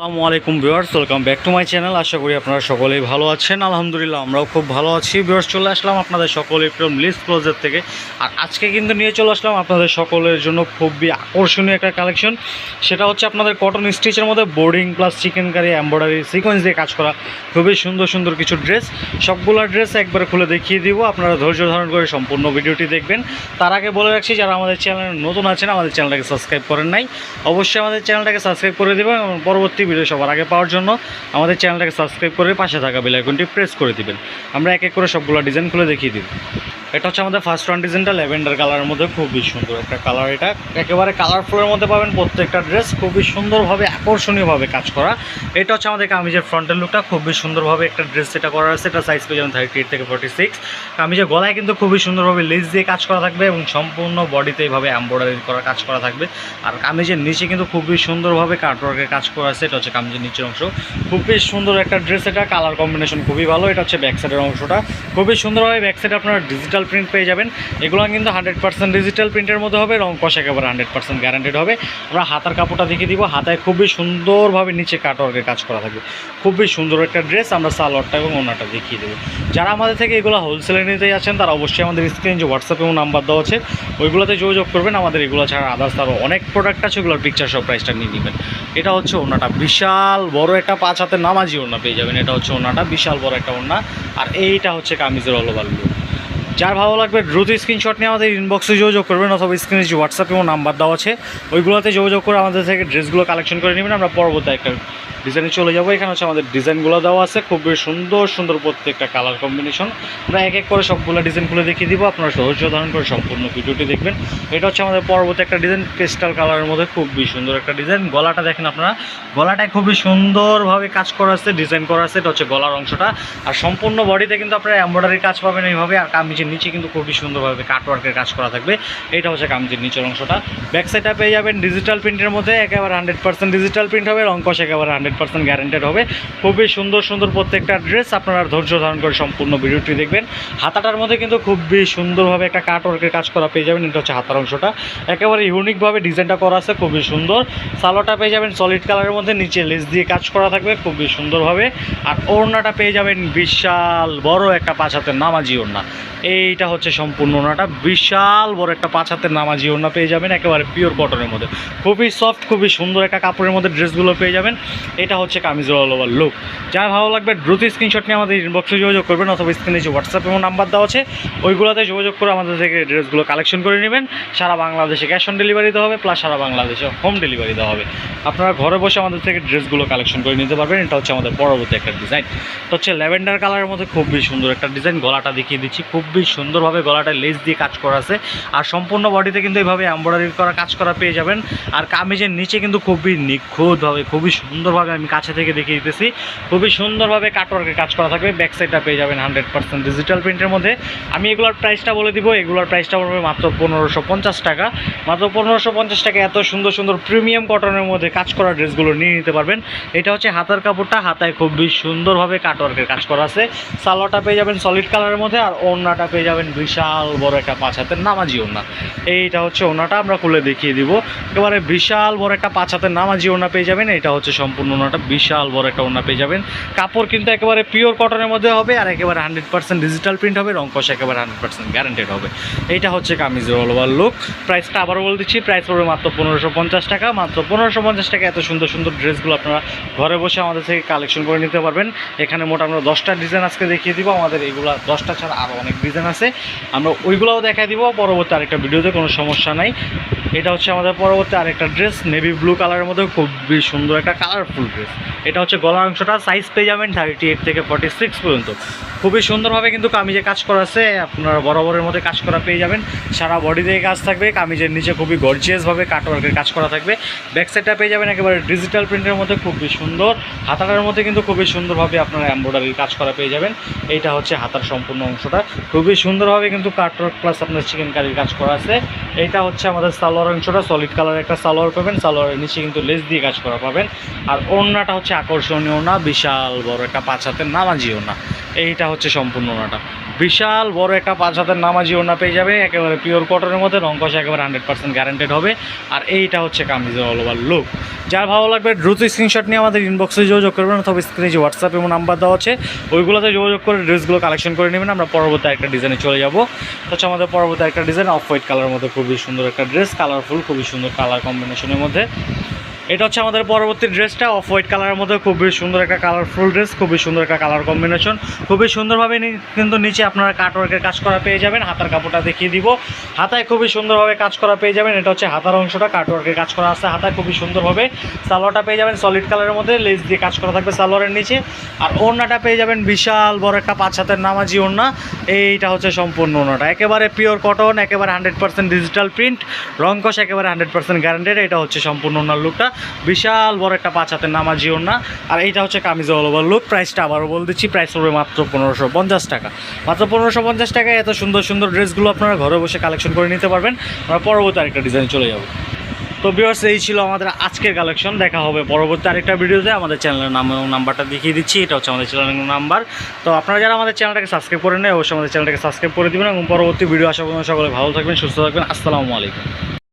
আসসালামু আলাইকুম viewers, welcome back to my channel. আশা করি আপনারা সকলেই ভালো আছেন। আলহামদুলিল্লাহ, আমরাও খুব ভালো আছি। ভিউয়ার্স, চলে আসলাম আপনাদের সকলের প্রিয় লিস্ট ক্লোজের থেকে। আর আজকে কিন্তু নিয়ে চলে আসলাম আপনাদের সকলের জন্য খুবই আকর্ষণীয় একটা কালেকশন সেটা হচ্ছে আপনাদের কটন স্টিচের মধ্যে boarding plus chikankari embroidery sequence দিয়ে কাজ করা খুবই সুন্দর সুন্দর কিছু ড্রেস সবগুলো ড্রেস একবার খুলে দেখিয়ে দিব। আপনারা ধৈর্য ধারণ করে সম্পূর্ণ ভিডিওটি দেখবেন। তার আগে বলে রাখছি, যারা আমাদের চ্যানেলে নতুন আছেন, আমাদের চ্যানেলটাকে সাবস্ক্রাইব করেন নাই, অবশ্যই আমাদের চ্যানেলটাকে সাবস্ক্রাইব করে দেবেন এবং পরবর্তী ভিডিও সবার আগে পাওয়ার জন্য আমাদের চ্যানেলটাকে সাবস্ক্রাইব করে পাশে থাকা বেলাইকনটি প্রেস করে দিবেন। আমরা এক এক করে সবগুলো ডিজাইন খুলে দেখিয়ে দিব। এটা হচ্ছে আমাদের ফার্স্ট ওয়ান ডিজাইনটা ল্যাভেন্ডার কালারের মধ্যে খুবই সুন্দর একটা কালার এটা। একেবারে কালারফুলের মধ্যে পাবেন প্রত্যেকটা ড্রেস খুবই সুন্দরভাবে, আকর্ষণীয়ভাবে কাজ করা। এটা হচ্ছে আমাদের কামিজের ফ্রন্টের লুকটা খুবই সুন্দরভাবে একটা ড্রেস যেটা করা আছে, এটা সাইজ পেয়ে যাবেন থার্টি থেকে ফোর্টি সিক্স কামিজের গলায় কিন্তু খুবই সুন্দরভাবে লেস দিয়ে কাজ করা থাকবে এবং সম্পূর্ণ বডিতে এইভাবে এম্ব্রয়ডারি করা, কাজ করা থাকবে। আর কামিজের নিচে কিন্তু খুবই সুন্দরভাবে কাটওয়ার্কের কাজ করা আছে, এটা হচ্ছে কামিজের নিচের অংশ। খুবই সুন্দর একটা ড্রেস এটা কালার কম্বিনেশন খুবই ভালো, এটা হচ্ছে ব্যাক সাইডের অংশটা। খুবই সুন্দরভাবে ব্যাক সাইডে আপনারা ডিজিটাল প্রিন্ট পেয়ে যাবেন। এগুলো কিন্তু হান্ড্রেড পার্সেন্ট ডিজিটাল প্রিন্টের মধ্যে হবে, রং কষ একেবারে হান্ড্রেড পার্সেন্ট গ্যারান্টেড হবে। আমরা হাতার কাপড়টা দেখিয়ে দিব, হাতায় খুবই সুন্দরভাবে নিচে কাটওয়ার্কের কাজ করা থাকবে। খুবই সুন্দর একটা ড্রেস আমরা সালোয়ারটা এবং ওনাটা দেখিয়ে দেবো। যারা আমাদের থেকে এগুলো হোলসেলে নিতে যাচ্ছেন, তারা অবশ্যই আমাদের স্ক্রিন যে হোয়াটসঅ্যাপ এবং নাম্বার দেওয়া আছে, ওইগুলোতে যোগাযোগ করবেন। আমাদের এগুলো ছাড়া আদার্স আরও অনেক প্রোডাক্ট আছে, ওগুলোর পিকচার সব প্রাইসটা নিয়ে নেবেন। এটা হচ্ছে ওনাটা বিশাল বড় একটা পাঁচ হাতের নামাজি ওনা পেয়ে যাবেন। এটা হচ্ছে ওনাটা বিশাল বড় একটা ওনা আর এইটা হচ্ছে কামিজের অলওভার লুক যার ভালো লাগবে দ্রুত স্ক্রিনশট নিয়ে আমাদের ইনবক্সে যোগাযোগ করবেন অথবা স্ক্রিনে যে হোয়াটসঅ্যাপ এবং নাম্বার দেওয়া আছে, ওইগুলোতে যোগাযোগ করে আমাদের থেকে ড্রেসগুলো কালেকশন করে নেবেন। আমরা পরবর্তী একটা ডিজাইনে চলে যাব। এখানে হচ্ছে আমাদের ডিজাইনগুলো দেওয়া আছে। খুবই সুন্দর সুন্দর প্রত্যেকটা কালার কম্বিনেশন আমরা এক এক করে সবগুলো ডিজাইন খুলে দেখিয়ে দিব। আপনারা সহজ ধারণ করে সম্পূর্ণ ভিডিওটি দেখবেন। এটা হচ্ছে আমাদের পরবর্তী একটা ডিজাইন ক্রিস্টাল কালারের মধ্যে খুবই সুন্দর একটা ডিজাইন গলাটা দেখেন আপনারা। গলাটায় খুবই সুন্দরভাবে কাজ করা আছে ডিজাইন করা আছে। এটা হচ্ছে গলার অংশটা। আর সম্পূর্ণ বডিতে কিন্তু আপনারা এমব্রয়ডারি কাজ পাবেন এইভাবে। আর কামিজের নিচে কিন্তু খুবই সুন্দরভাবে কাটওয়ার্কের কাজ করা থাকবে। এটা হচ্ছে কামিজের নিচের অংশটা। ব্যাক সাইডটা পেয়ে যাবেন ডিজিটাল প্রিন্টের মধ্যে। একেবারে হান্ড্রেড পার্সেন্ট ডিজিটাল প্রিন্ট হবে। রঙ্কশ একেবারে হান্ড্রেড পার্সেন্ট গ্যারেন্টেড হবে। খুবই সুন্দর সুন্দর প্রত্যেকটা ড্রেস আপনারা ধৈর্য ধারণ করে সম্পূর্ণ ভিডিওটি দেখবেন। হাতাটার মধ্যে কিন্তু খুবই সুন্দরভাবে একটা কাটওয়ার্কের কাজ করা পেয়ে যাবেন। এটা হচ্ছে হাতার অংশটা। একেবারে ইউনিকভাবে ডিজাইনটা করা আছে, খুবই সুন্দর। সালোটা পেয়ে যাবেন সলিড কালারের মধ্যে, নিচে লেস দিয়ে কাজ করা থাকবে, খুবই সুন্দরভাবে। আর ওড়নাটা পেয়ে যাবেন বিশাল বড় একটা পাঁচ হাতের নামাজি ওড়না। এইটা হচ্ছে সম্পূর্ণ ওড়নাটা। বিশাল বড় একটা পাঁচ হাতের নামাজি ওড়না পেয়ে যাবেন, একেবারে পিওর কটনের মধ্যে। খুবই সফট খুবই সুন্দর একটা কাপড়ের মধ্যে ড্রেসগুলো পেয়ে যাবেন। এটা হচ্ছে কামিজের অল ওভার লুক যা ভালো লাগবে, দ্রুত স্ক্রিনশট নিয়ে আমাদের ইনবক্সে যোগাযোগ করবেন অথবা স্ক্রিনে যে হোয়াটসঅ্যাপ এবং নাম্বার দেওয়া আছে, ওইগুলোতে যোগাযোগ করে আমাদের থেকে ড্রেসগুলো কালেকশন করে নেবেন। সারা বাংলাদেশে ক্যাশ অন ডেলিভারি দেওয়া হবে প্লাস সারা বাংলাদেশে হোম ডেলিভারি দেওয়া হবে। আপনারা ঘরে বসে আমাদের থেকে ড্রেসগুলো কালেকশন করে নিতে পারবেন। এটা হচ্ছে আমাদের পরবর্তী একটা ডিজাইন তো হচ্ছে ল্যাভেন্ডার কালারের মধ্যে খুবই সুন্দর একটা ডিজাইন গলাটা দেখিয়ে দিচ্ছি খুবই সুন্দরভাবে গলাটা লেস দিয়ে কাজ করা আছে। আর সম্পূর্ণ বডিতে কিন্তু এইভাবে এম্ব্রয়ডারি করা, কাজ করা পেয়ে যাবেন। আর কামিজের নিচে কিন্তু খুবই নিখুঁতভাবে, খুবই সুন্দরভাবে আমি কাছে থেকে দেখিয়ে দিতেছি। খুবই সুন্দরভাবে কাটওয়ার্কের কাজ করা থাকবে ব্যাক সাইডটা পেয়ে যাবেন হান্ড্রেড পার্সেন্ট ডিজিটাল প্রিন্টের মধ্যে। আমি এগুলোর প্রাইসটা বলে দিব, এগুলোর প্রাইসটা পড়বে মাত্র পনেরোশো পঞ্চাশ টাকা। মাত্র পনেরোশো পঞ্চাশ টাকা এত সুন্দর সুন্দর প্রিমিয়াম কটনের মধ্যে কাজ করা ড্রেসগুলো নিয়ে নিতে পারবেন। এটা হচ্ছে হাতার কাপড়টা, হাতায় খুবই সুন্দরভাবে কাটওয়ার্কের কাজ করা আছে। সালোয়ারটা পেয়ে যাবেন সলিড কালারের মধ্যে, আর ওড়নাটা পেয়ে যাবেন বিশাল বড় একটা পাঁচ হাতের নামাজি ওড়না। এইটা হচ্ছে ওড়নাটা, আমরা খুলে দেখিয়ে দিব। এবারে বিশাল বড় একটা পাঁচ হাতের নামাজি ওড়না পেয়ে যাবেন, এটা হচ্ছে সম্পূর্ণ ওড়নাটা বিশাল বড় একটা ওড়না পেয়ে যাবেন। কাপড় কিন্তু একেবারে পিওর কটনের মধ্যে হবে আর একেবারে হান্ড্রেড পার্সেন্ট ডিজিটাল প্রিন্ট হবে রঙ্কশ একেবারে হান্ড্রেড পার্সেন্ট গ্যারান্টেড হবে। এইটা হচ্ছে কামিজের অল ওভার লুক প্রাইসটা আবারও বলে দিচ্ছি প্রাইস পড়বে মাত্র পনেরোশো পঞ্চাশ টাকা। মাত্র পনেরোশো পঞ্চাশ টাকা এত সুন্দর সুন্দর ড্রেসগুলো আপনারা ঘরে বসে আমাদের থেকে কালেকশন করে নিতে পারবেন। এখানে মোট আমরা দশটা ডিজাইন আজকে দেখিয়ে দিব। আমাদের এগুলো দশটা ছাড়া আরও অনেক ডিজাইন আছে। আমরা ওইগুলোও দেখাই দিব। পরবর্তী আরেকটা ভিডিওতে কোনো সমস্যা নাই। এটা হচ্ছে আমাদের পরবর্তী আরেকটা ড্রেস নেভি ব্লু কালারের মধ্যে খুবই সুন্দর একটা কালারফুল ড্রেস এটা হচ্ছে গলার অংশটা সাইজ পেয়ে যাবেন থার্টি এইট থেকে ফর্টি সিক্স পর্যন্ত। খুবই সুন্দরভাবে কিন্তু কামিজে কাজ করা আছে, আপনারা বরাবরের মধ্যে কাজ করা পেয়ে যাবেন। সারা বডি দিয়ে কাজ থাকবে, কামিজের নিচে খুবই গর্জিয়াসভাবে কাটওয়ার্কের কাজ করা থাকবে। ব্যাক সাইডটা পেয়ে যাবেন একেবারে ডিজিটাল প্রিন্টের মধ্যে, খুবই সুন্দর। হাতাটার মধ্যে কিন্তু খুবই সুন্দরভাবে আপনারা এম্ব্রয়ডারির কাজ করা পেয়ে যাবেন। এইটা হচ্ছে হাতার সম্পূর্ণ অংশটা। খুবই সুন্দরভাবে কিন্তু কাটওয়ার্ক প্লাস আপনার চিকেন কারির কাজ করা আছে। এইটা হচ্ছে আমাদের সালোয়ার অংশটা সলিড কালার একটা সালোয়ার পাবেন। সালোয়ারের নিচে কিন্তু লেস দিয়ে কাজ করা পাবেন। আর ওড়নাটা হচ্ছে আকর্ষণীয় না বিশাল বড় একটা পাঁচ হাতের নামাজি ওড়না। এইটা হচ্ছে সম্পূর্ণ ওড়নাটা। বিশাল বড় একটা পাঁচ হাতের নামাজি ওনা পেয়ে যাবে, একেবারে পিওর কটনের মধ্যে, রং কষা একেবারে হান্ড্রেড পার্সেন্ট গ্যারান্টেড হবে। আর এইটা হচ্ছে কামিজের অল ওভার লুক যার ভালো লাগবে, দ্রুত স্ক্রিনশট নিয়ে আমাদের ইনবক্সে যোগাযোগ করবেন অথবা স্ক্রিনে যে হোয়াটসঅ্যাপ এবং নাম্বার দেওয়া আছে, ওইগুলোতে যোগাযোগ করে ড্রেসগুলো কালেকশন করে নেবেন। আমরা পরবর্তী একটা ডিজাইনে চলে যাব। হচ্ছে আমাদের পরবর্তী একটা ডিজাইন অফ হোয়াইট কালারের মধ্যে খুবই সুন্দর একটা ড্রেস কালারফুল খুবই সুন্দর কালার কম্বিনেশনের মধ্যে। এটা হচ্ছে আমাদের পরবর্তী ড্রেসটা, অফ হোয়াইট কালারের মধ্যে খুবই সুন্দর একটা কালারফুল ড্রেস খুবই সুন্দর একটা কালার কম্বিনেশন খুবই সুন্দরভাবে কিন্তু নিচে আপনারা কাটওয়ার্কের কাজ করা পেয়ে যাবেন, হাতার কাপড়টা দেখিয়ে দিব। হাতায় খুবই সুন্দরভাবে কাজ করা পেয়ে যাবেন, এটা হচ্ছে হাতার অংশটা কাটওয়ার্কের কাজ করা আছে, হাতায় খুবই সুন্দরভাবে সালোয়ারটা পেয়ে যাবেন সলিড কালারের মধ্যে লেস দিয়ে কাজ করা থাকবে সালোয়ারের নিচে। আর ওড়নাটা পেয়ে যাবেন বিশাল বড় একটা পাঁচ হাতের নামাজি ওড়না, এইটা হচ্ছে সম্পূর্ণ ওড়নাটা। একেবারে পিওর কটন একেবারে হান্ড্রেড পার্সেন্ট ডিজিটাল প্রিন্ট রংকশ একেবারে হান্ড্রেড পার্সেন্ট গ্যারান্টেড এটা হচ্ছে সম্পূর্ণ ওনার লুকটা বিশাল বড় একটা পাঁচ হাতের নামাজি না আর এইটা হচ্ছে কামিজ অল ওভার লুক প্রাইসটা আবারও বলে দিচ্ছি প্রাইস পড়বে মাত্র পনেরোশো পঞ্চাশ টাকা। মাত্র পনেরোশো পঞ্চাশ টাকায় এত সুন্দর সুন্দর ড্রেসগুলো আপনারা ঘরে বসে কালেকশন করে নিতে পারবেন। আমরা পরবর্তী আরেকটা ডিজাইন চলে যাব। তো বিয়ার্স এই ছিল আমাদের আজকের কালেকশন দেখা হবে পরবর্তী আরেকটা ভিডিওতে আমাদের চ্যানেলের নাম এবং নাম্বারটা দেখিয়ে দিচ্ছি। এটা হচ্ছে আমাদের চ্যানেলের নাম্বার তো আপনারা যারা আমাদের চ্যানেলটাকে সাবস্ক্রাইব করে নেয় অবশ্যই আমাদের চ্যানেলটাকে সাবস্ক্রাইব করে দিবেন এবং পরবর্তী ভিডিও আসা সকলে ভালো থাকবেন, সুস্থ থাকবেন। আসসালামু আলাইকুম।